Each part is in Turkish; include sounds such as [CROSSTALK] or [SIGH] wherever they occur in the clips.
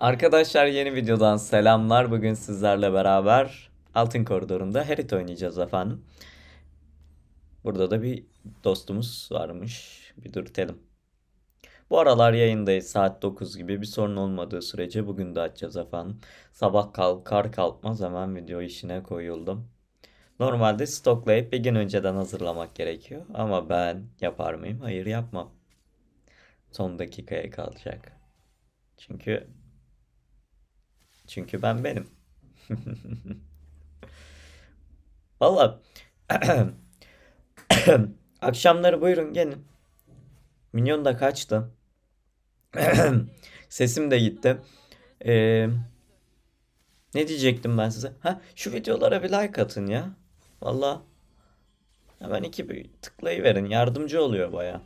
Arkadaşlar yeni videodan selamlar. Bugün sizlerle beraber Altın Koridor'unda Herit oynayacağız efendim. Burada da bir dostumuz varmış. Bir dürtelim. Bu aralar yayındayız saat 9 gibi bir sorun olmadığı sürece bugün de açacağız efendim. Sabah kalkar kalkmaz hemen video işine koyuldum. Normalde stoklayıp bir gün önceden hazırlamak gerekiyor. Ama ben yapar mıyım? Hayır yapmam. Son dakikaya kalacak. Çünkü çünkü ben benim. [LAUGHS] Valla [CLEARS THROAT] akşamları buyurun gelin. Minyon da kaçtı. [CLEARS THROAT] Sesim de gitti. Ee, ne diyecektim ben size? Ha, şu videolara bir like atın ya. Valla hemen iki bir tıklayıverin. Yardımcı oluyor baya.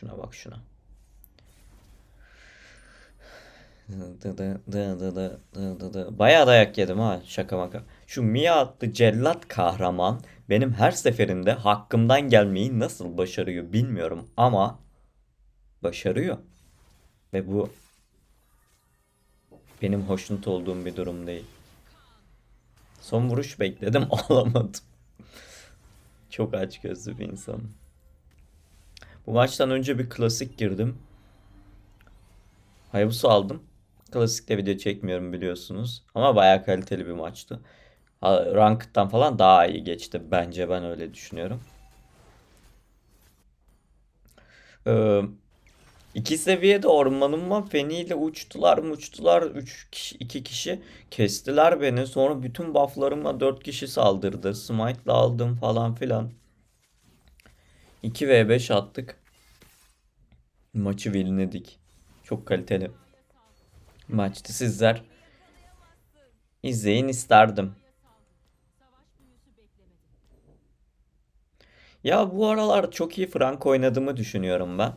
Şuna bak şuna. Bayağı dayak yedim ha şaka maka. Şu Mia adlı cellat kahraman benim her seferinde hakkımdan gelmeyi nasıl başarıyor bilmiyorum ama başarıyor. Ve bu benim hoşnut olduğum bir durum değil. Son vuruş bekledim [LAUGHS] alamadım. Çok aç gözlü bir insanım. Bu maçtan önce bir klasik girdim. Hayabusa aldım. Klasikte video çekmiyorum biliyorsunuz. Ama bayağı kaliteli bir maçtı. Ranked'dan falan daha iyi geçti bence ben öyle düşünüyorum. Ee, iki seviyede ormanıma feniyle uçtular uçtular. Üç kişi, iki kişi kestiler beni. Sonra bütün bufflarıma dört kişi saldırdı. Smite'la aldım falan filan. 2v5 attık. Maçı winledik. Çok kaliteli maçtı. Sizler izleyin isterdim. Ya bu aralar çok iyi Frank oynadığımı düşünüyorum ben.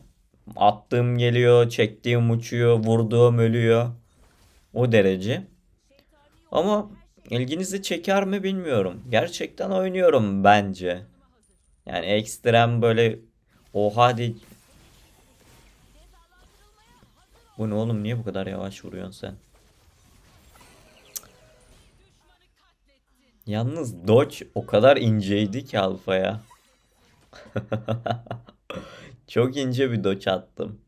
Attığım geliyor, çektiğim uçuyor, vurduğum ölüyor. O derece. Ama ilginizi çeker mi bilmiyorum. Gerçekten oynuyorum bence. Yani ekstrem böyle oha de... Bu ne oğlum niye bu kadar yavaş vuruyorsun sen? Yalnız Dodge o kadar inceydi ki alfaya. [LAUGHS] Çok ince bir Dodge attım.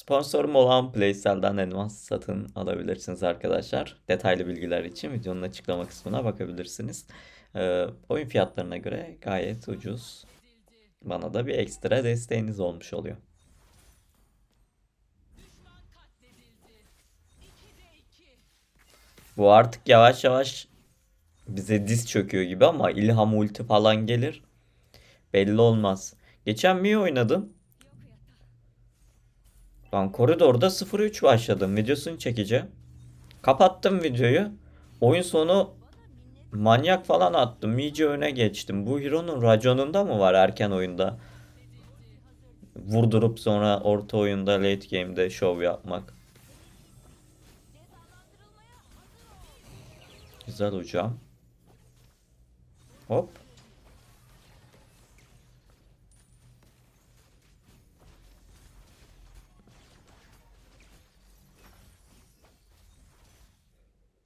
Sponsorum olan Playsel'den elmas satın alabilirsiniz arkadaşlar. Detaylı bilgiler için videonun açıklama kısmına bakabilirsiniz. Ee, oyun fiyatlarına göre gayet ucuz. Bana da bir ekstra desteğiniz olmuş oluyor. Düşman katledildi. 2'de 2. Bu artık yavaş yavaş bize diz çöküyor gibi ama ilham ulti falan gelir. Belli olmaz. Geçen Mii oynadım. Ben koridorda 0-3 başladım. Videosunu çekeceğim. Kapattım videoyu. Oyun sonu manyak falan attım. İyice öne geçtim. Bu Hero'nun raconunda mı var erken oyunda? Vurdurup sonra orta oyunda late game'de şov yapmak. Güzel hocam. Hop.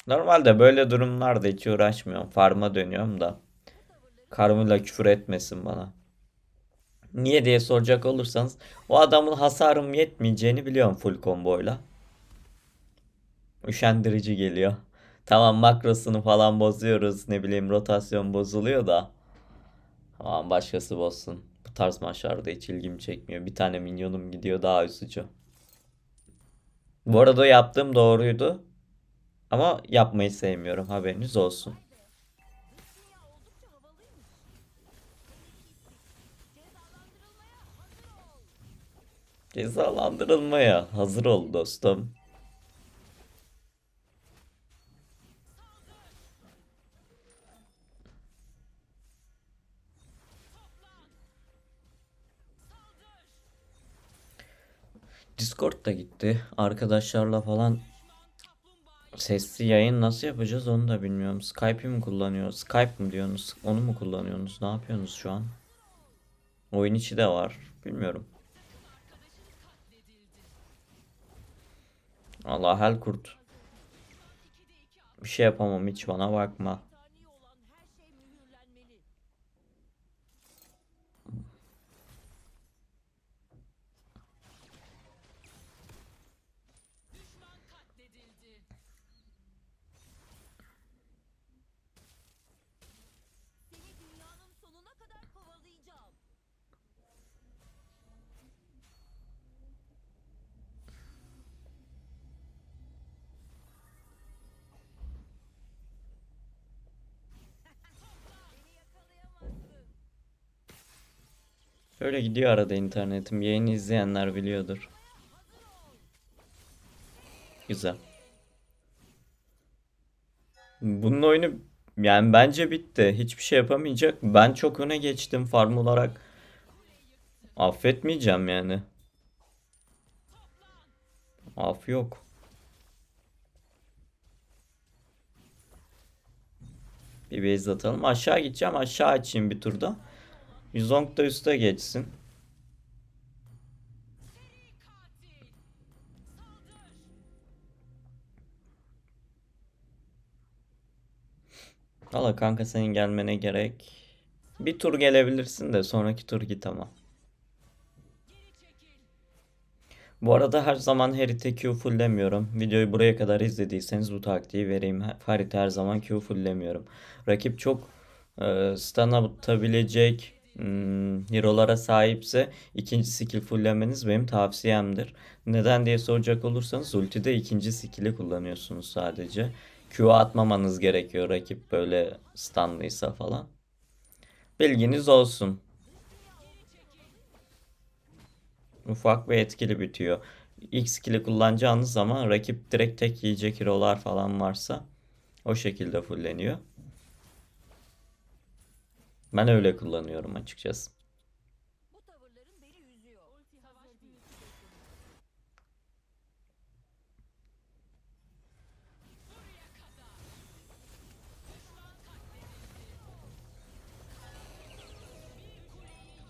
Normalde böyle durumlarda hiç uğraşmıyorum. Farm'a dönüyorum da. Karmıyla küfür etmesin bana. Niye diye soracak olursanız o adamın hasarım yetmeyeceğini biliyorum full komboyla. Üşendirici geliyor. Tamam makrosunu falan bozuyoruz. Ne bileyim rotasyon bozuluyor da. Tamam başkası bozsun. Bu tarz maçlarda hiç ilgimi çekmiyor. Bir tane minyonum gidiyor daha üzücü. Bu arada yaptığım doğruydu. Ama yapmayı sevmiyorum haberiniz olsun. Cezalandırılmaya hazır ol dostum. Discord da gitti. Arkadaşlarla falan Sesli yayın nasıl yapacağız onu da bilmiyorum. Skype'i mi kullanıyoruz? Skype mı diyorsunuz? Onu mu kullanıyorsunuz? Ne yapıyorsunuz şu an? Oyun içi de var. Bilmiyorum. Allah hel kurt. Bir şey yapamam hiç bana bakma. Öyle gidiyor arada internetim. Yayını izleyenler biliyordur. Güzel. Bunun oyunu yani bence bitti. Hiçbir şey yapamayacak. Ben çok öne geçtim farm olarak. Affetmeyeceğim yani. Af yok. Bir base atalım. Aşağı gideceğim. Aşağı açayım bir turda. Yuzong da üste geçsin. Valla kanka senin gelmene gerek. Bir tur gelebilirsin de sonraki tur git ama. Bu arada her zaman Harita Q fulllemiyorum. Videoyu buraya kadar izlediyseniz bu taktiği vereyim. Harita her zaman Q fulllemiyorum. Rakip çok e, stun atabilecek hmm, hero'lara sahipse ikinci skill fulllemeniz benim tavsiyemdir. Neden diye soracak olursanız ultide ikinci skill'i kullanıyorsunuz sadece. Q atmamanız gerekiyor rakip böyle stunlıysa falan. Bilginiz olsun. Ufak ve etkili bitiyor. İlk skill'i kullanacağınız zaman rakip direkt tek yiyecek hero'lar falan varsa o şekilde fulleniyor. Ben öyle kullanıyorum açıkçası.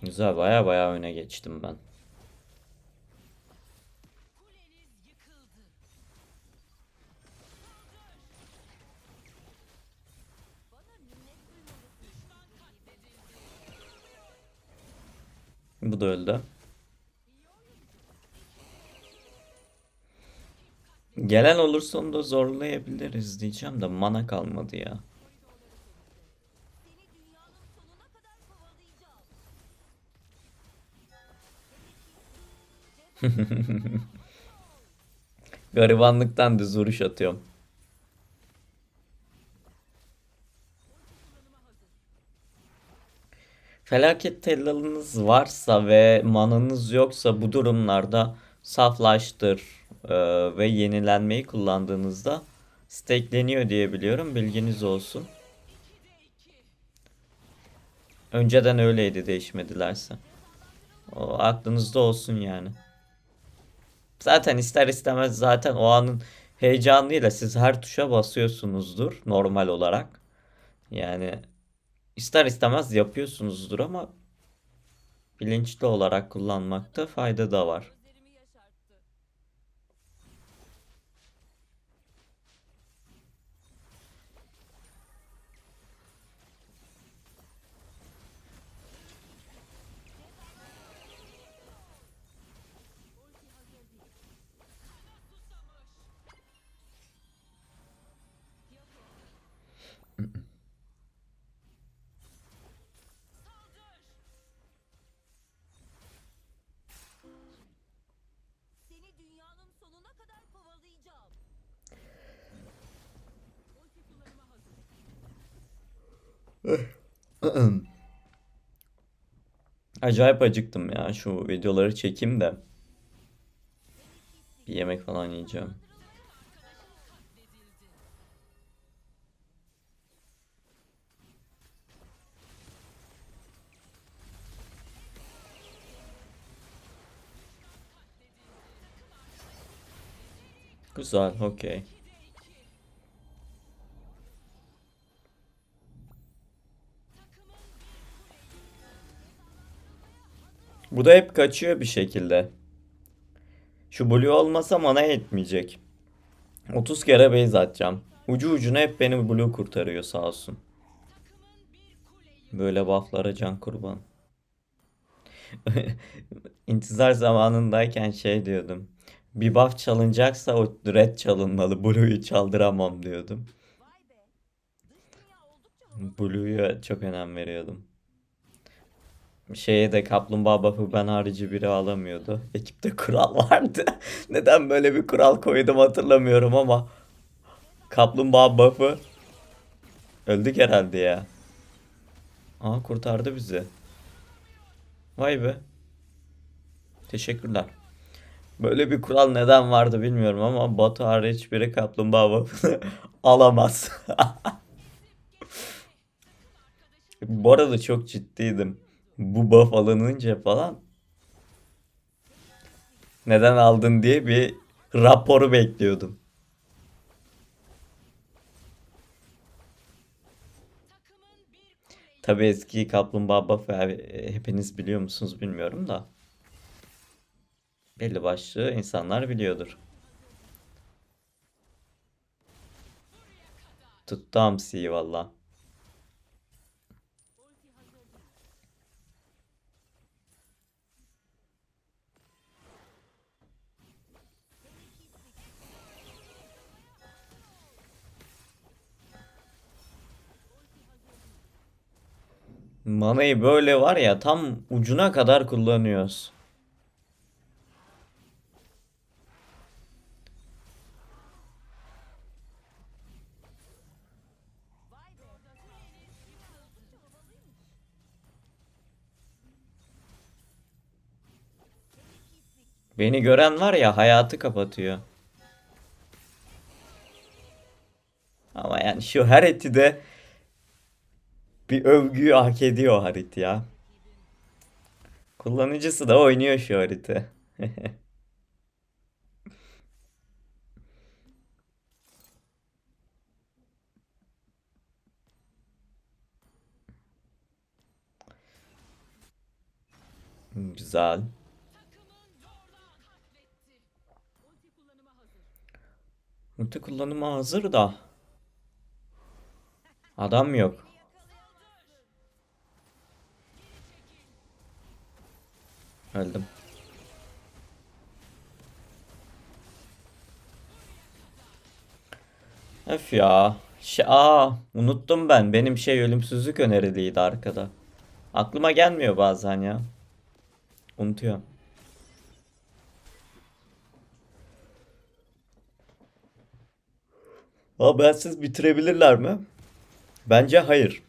Güzel baya baya öne geçtim ben. Bu da öldü. Gelen olursa onu da zorlayabiliriz diyeceğim de mana kalmadı ya. [LAUGHS] Garibanlıktan düz vuruş atıyorum. Felaket tellalınız varsa ve mananız yoksa bu durumlarda saflaştır e, ve yenilenmeyi kullandığınızda stackleniyor diye biliyorum. Bilginiz olsun. Önceden öyleydi değişmedilerse. O aklınızda olsun yani. Zaten ister istemez zaten o anın heyecanıyla siz her tuşa basıyorsunuzdur normal olarak. Yani ister istemez yapıyorsunuzdur ama bilinçli olarak kullanmakta fayda da var. [CLEARS THROAT] Acayip acıktım ya şu videoları çekeyim de bir yemek falan yiyeceğim. Güzel, okey. Bu da hep kaçıyor bir şekilde. Şu blue olmasa mana yetmeyecek. 30 kere base atacağım. Ucu ucuna hep beni blue kurtarıyor sağ olsun. Böyle bufflara can kurban. [LAUGHS] İntizar zamanındayken şey diyordum. Bir buff çalınacaksa o red çalınmalı. Blue'yu çaldıramam diyordum. Blue'ya çok önem veriyordum. Şeye de kaplumbağa buff'ı ben harici biri alamıyordu. Ekipte kural [LAUGHS] vardı. Neden böyle bir kural koydum hatırlamıyorum ama. Kaplumbağa buff'ı. Öldük herhalde ya. Aa kurtardı bizi. Vay be. Teşekkürler. Böyle bir kural neden vardı bilmiyorum ama Batu hariç biri kaplumbağa buff'ını [LAUGHS] alamaz. [LAUGHS] Bu arada çok ciddiydim. Bu buff alınınca falan neden aldın diye bir raporu bekliyordum. Tabii eski kaplumbağa buff'ı e, hepiniz biliyor musunuz bilmiyorum da. Belli başlı insanlar biliyordur. Tuttu hamsiyi valla. Manayı böyle var ya tam ucuna kadar kullanıyoruz. Beni gören var ya hayatı kapatıyor. Ama yani şu Haret'i de bir övgüyü hak ediyor Harit ya. Kullanıcısı da oynuyor şu Harit'i. [LAUGHS] Güzel. Ulti kullanıma hazır da. Adam yok. Öldüm. Öf ya. Şey, aa, unuttum ben. Benim şey ölümsüzlük öneriliydi arkada. Aklıma gelmiyor bazen ya. Unutuyorum. Aa, bensiz bitirebilirler mi? Bence hayır.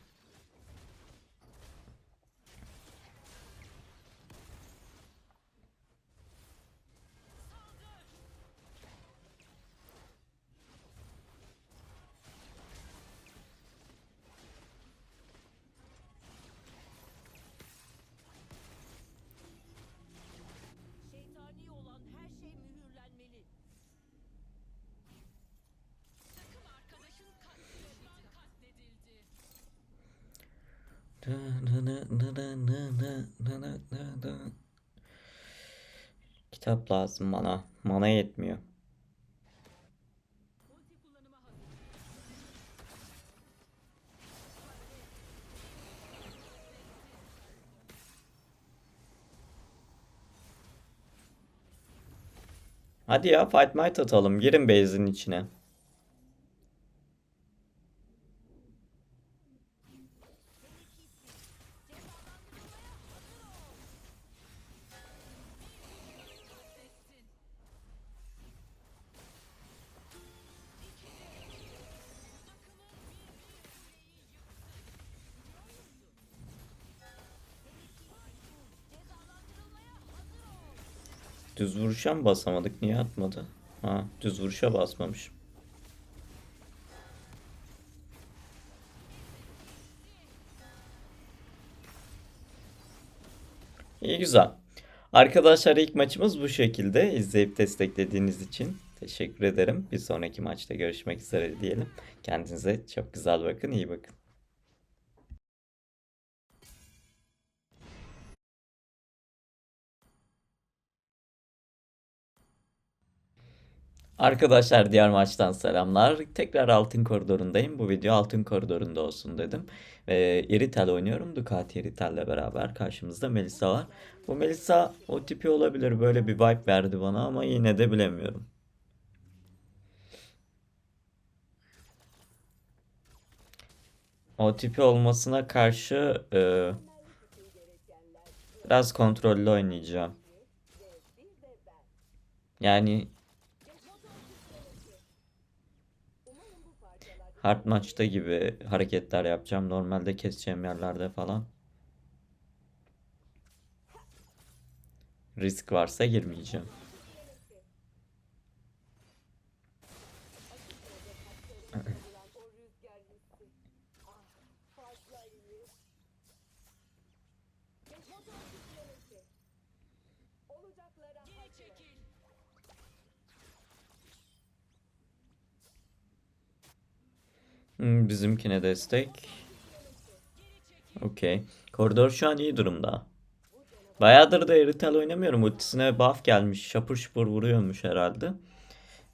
Kitap lazım bana. Mana yetmiyor. Hadi ya Fight Might atalım. Girin base'in içine. Düz vuruşa mı basamadık? Niye atmadı? Ha, düz vuruşa basmamış. İyi güzel. Arkadaşlar ilk maçımız bu şekilde. İzleyip desteklediğiniz için teşekkür ederim. Bir sonraki maçta görüşmek üzere diyelim. Kendinize çok güzel bakın, iyi bakın. Arkadaşlar diğer maçtan selamlar. Tekrar Altın Koridor'undayım. Bu video Altın Koridor'unda olsun dedim. Ve Iritel oynuyorum. Ducati Iritel'le beraber karşımızda Melisa var. Bu Melisa o tipi olabilir. Böyle bir vibe verdi bana ama yine de bilemiyorum. O tipi olmasına karşı e, biraz kontrollü oynayacağım. Yani hard maçta gibi hareketler yapacağım. Normalde keseceğim yerlerde falan. Risk varsa girmeyeceğim. Bizimkine destek. Okey. Koridor şu an iyi durumda. Bayağıdır da Eritel oynamıyorum. Ultisine buff gelmiş. Şapur şupur vuruyormuş herhalde.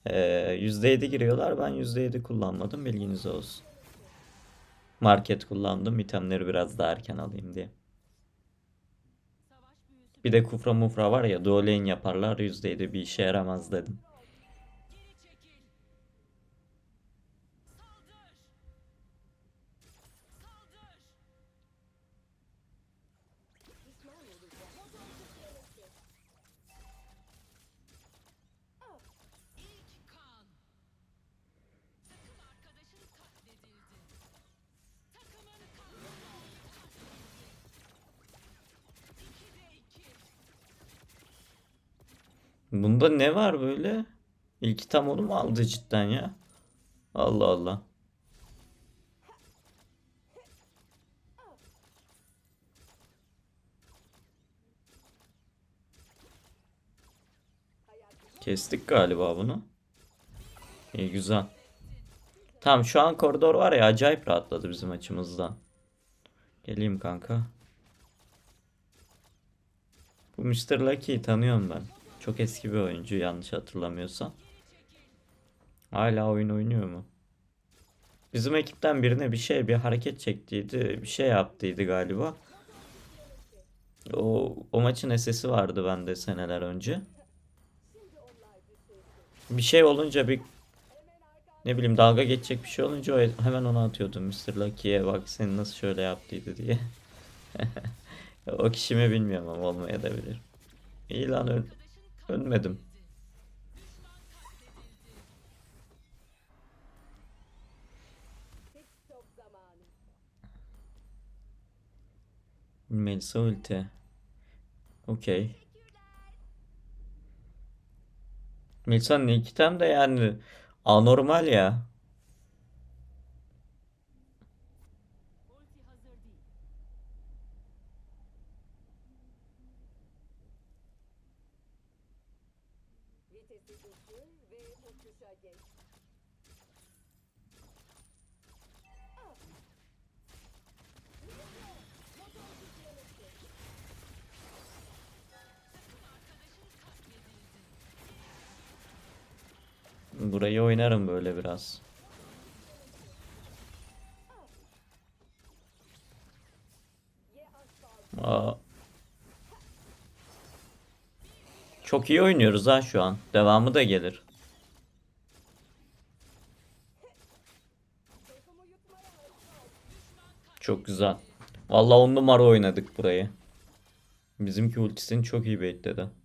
Ee, %7 giriyorlar. Ben %7 kullanmadım. Bilginiz olsun. Market kullandım. İtemleri biraz daha erken alayım diye. Bir de kufra mufra var ya duo lane yaparlar %7 bir işe yaramaz dedim. Bunda ne var böyle? İlk tam onu mu aldı cidden ya? Allah Allah. Kestik galiba bunu. İyi güzel. Tamam şu an koridor var ya acayip rahatladı bizim açımızdan. Geleyim kanka. Bu Mr. Lucky'yi tanıyorum ben. Çok eski bir oyuncu yanlış hatırlamıyorsam. Hala oyun oynuyor mu? Bizim ekipten birine bir şey bir hareket çektiydi. Bir şey yaptıydı galiba. O, o maçın sesi vardı bende seneler önce. Bir şey olunca bir ne bileyim dalga geçecek bir şey olunca hemen onu atıyordum Mr. Lucky'ye bak seni nasıl şöyle yaptıydı diye. [LAUGHS] O kişi mi bilmiyorum ama olmaya da bilir. İyi lan öl ölmedim. Melisa ulti. Okey. Melisa'nın ilk de yani anormal ya. Burayı oynarım böyle biraz. Aa. Çok iyi oynuyoruz ha şu an. Devamı da gelir. Çok güzel. Vallahi on numara oynadık burayı. Bizimki ultisini çok iyi bekledi.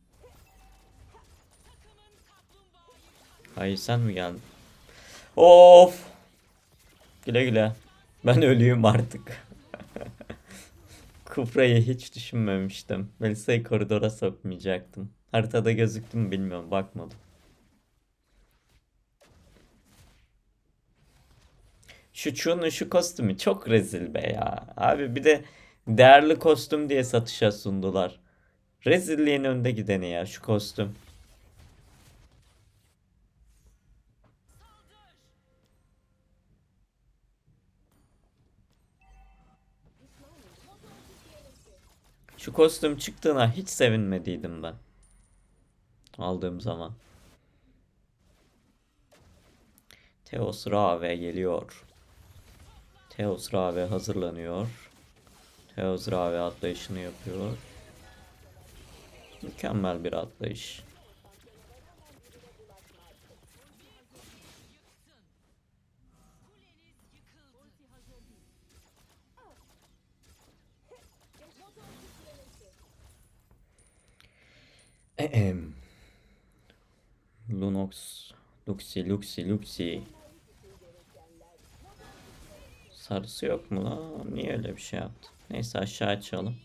Hayır sen mi geldin? Of. Güle güle. Ben ölüyüm artık. [LAUGHS] Kufra'yı hiç düşünmemiştim. Melisa'yı koridora sokmayacaktım. Haritada gözüktü mü bilmiyorum bakmadım. Şu Chun'un şu kostümü çok rezil be ya. Abi bir de değerli kostüm diye satışa sundular. Rezilliğin önde gideni ya şu kostüm. Şu kostüm çıktığına hiç sevinmediydim ben. Aldığım zaman. Teos Rave geliyor. Teos Rave hazırlanıyor. Teos Rave atlayışını yapıyor. Mükemmel bir atlayış. Lunox, Luxi, Luxi, Luxi. Sarısı yok mu lan? Niye öyle bir şey yaptı? Neyse aşağı açalım.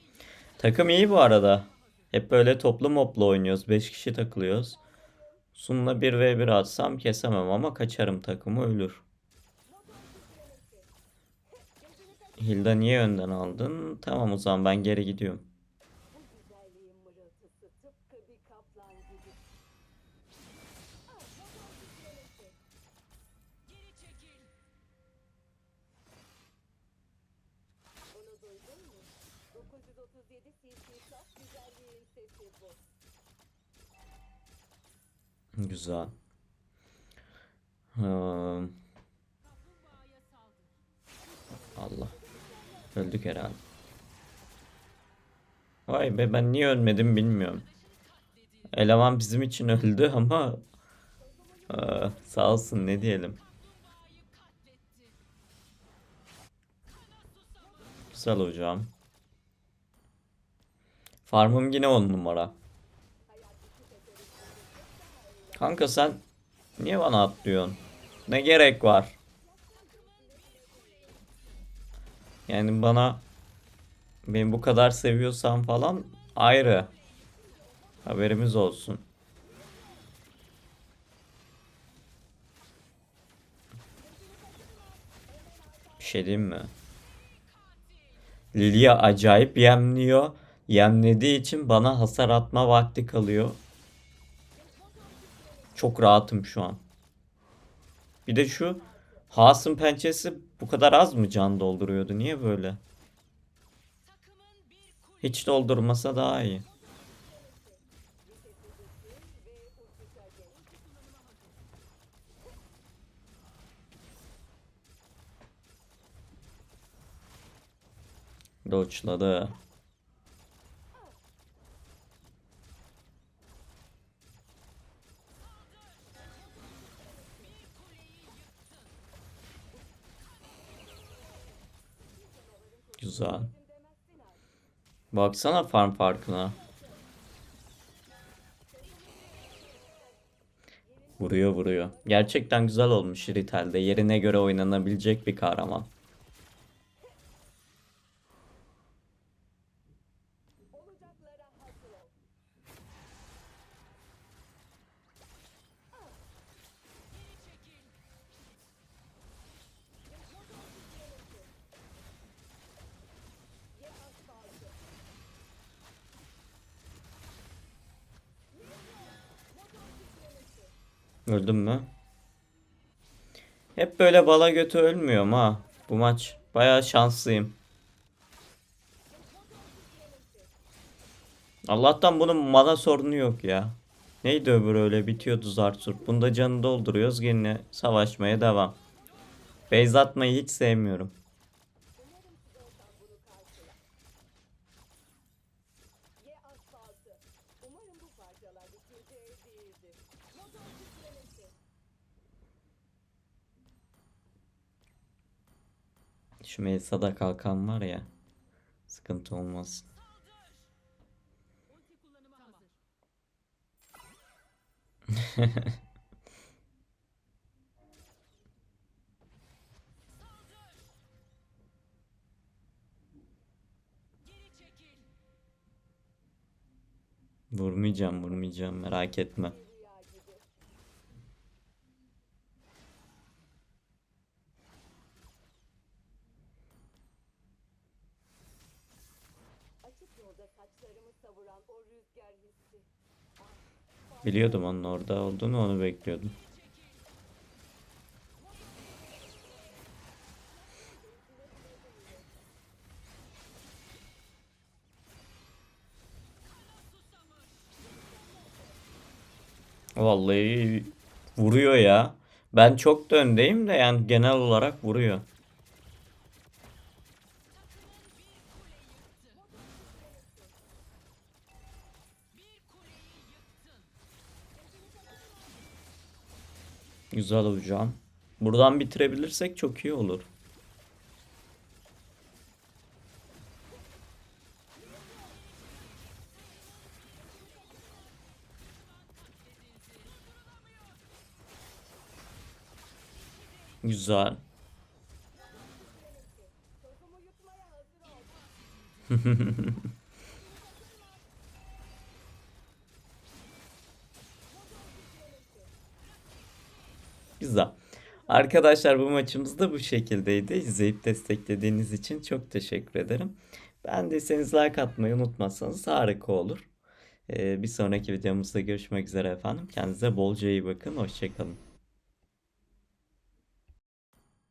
Takım iyi bu arada. Hep böyle toplu moplu oynuyoruz. 5 kişi takılıyoruz. Sun'la 1v1 atsam kesemem ama kaçarım takımı ölür. Hilda niye önden aldın? Tamam o zaman ben geri gidiyorum. 937 cc saf güzelliğin sesi bu. Güzel. Hmm. Allah. Öldük herhalde. Vay be ben niye ölmedim bilmiyorum. Eleman bizim için öldü ama Aa, sağ olsun ne diyelim. Güzel hocam. Farmım yine on numara. Kanka sen niye bana atlıyorsun? Ne gerek var? Yani bana beni bu kadar seviyorsan falan ayrı. Haberimiz olsun. Bir şey diyeyim mi? Lilia acayip yemliyor. Yemlediği için bana hasar atma vakti kalıyor. Çok rahatım şu an. Bir de şu Haas'ın pençesi bu kadar az mı can dolduruyordu? Niye böyle? Hiç doldurmasa daha iyi. Doçladı. Güzel. Baksana farm farkına. Vuruyor vuruyor. Gerçekten güzel olmuş Ritel'de. Yerine göre oynanabilecek bir kahraman. Öldüm mü? Hep böyle bala götü ölmüyorum ha. Bu maç bayağı şanslıyım. Allah'tan bunun mana sorunu yok ya. Neydi öbürü öyle bitiyordu Zartur. Bunda canı dolduruyoruz yine savaşmaya devam. Beyz atmayı hiç sevmiyorum. Şu Melisa'da kalkan var ya. Sıkıntı olmaz. [LAUGHS] Vurmayacağım vurmayacağım merak etme. Biliyordum onun orada olduğunu onu bekliyordum. Vallahi vuruyor ya. Ben çok da öndeyim de yani genel olarak vuruyor. Güzel hocam. Buradan bitirebilirsek çok iyi olur. Güzel. [LAUGHS] Güzel. Arkadaşlar bu maçımız da bu şekildeydi. İzleyip desteklediğiniz için çok teşekkür ederim. Beğendiyseniz like atmayı unutmazsanız harika olur. Ee, bir sonraki videomuzda görüşmek üzere efendim. Kendinize bolca iyi bakın. Hoşçakalın.